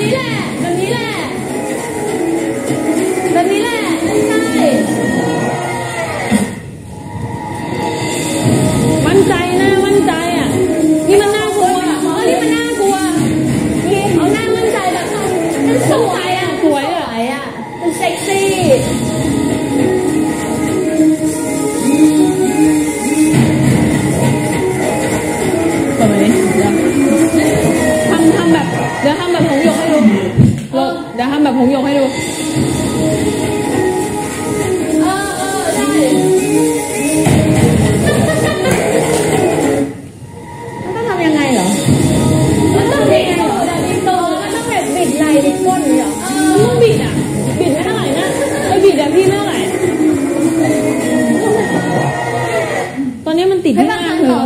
นี้แหละแบบนี้แหละแบบนี้แหละนั่นใช่มั่นใจนะมั่นใจอะนี่มันน่ากลัวอะเออนี่มันน่ากลัวเอาหน้ามั่นใจแบบมันสวยอะสวยอ่ยอะมันเซ็กซี่ทำทำแบบเดี๋ยวทำแบบ ดี๋ยวทำแบบผงหยกให้ดูเออเออได้มันต้องทำยังไงเหรอมันต้องบิดโตดันบิดโตมันต้องแบบบิดไหล่บิดก้นเหรอมันต้องบิดอะบิดไม่เท่าไหร่นะไอ้บิดอะพี่ไม่เท่าไหร่ตอนนี้มันติดที่หน้าเธอ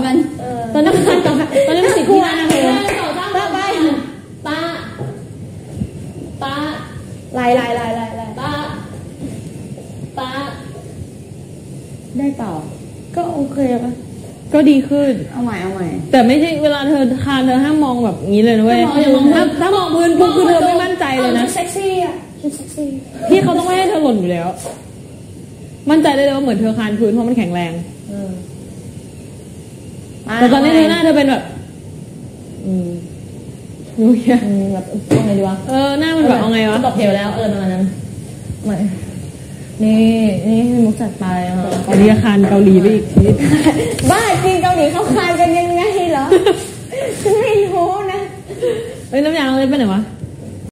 ตอนนี้มันติดตอนนี้มันติดที่หน้าเธอ ป้าไปป้าป้า ไหลไหลไหลไหลไหลป้าป้าได้เปล่า ก็โอเคปะก็ดีขึ้น เอาใหม่เอาใหม่แต่ไม่ใช่เวลาเธอทานเธอห้ามมองแบบนี้เลยนะเว้ยถ้าถ้ามองพื้นปุ๊บคือเธอไม่มั่นใจเลยนะเซ็กซี่อะเซ็กซี่พี่เขาต้องไม่ให้เธอหล่นอยู่แล้ว มั่นใจได้เลยว่าเหมือนเธอคานพื้นเพราะมันแข็งแรงแต่ตอนนี้เธอหน้าเธอเป็นแบบ อืม ดูเงี้ยแบบเอาไงดีวะเออหน้ามันแบบเอาไงวะตกเหวแล้วเออประมาณนั้นใหม่นี่นี่มุกจัดไปอะอันนี้คานเกาหลีไปอีกทีบ้าจริงเกาหลีเขาคานกันยังไงเหรอฉันไม่รู้นะเฮ้ยน้ำยาเราเล่นไปไหนวะ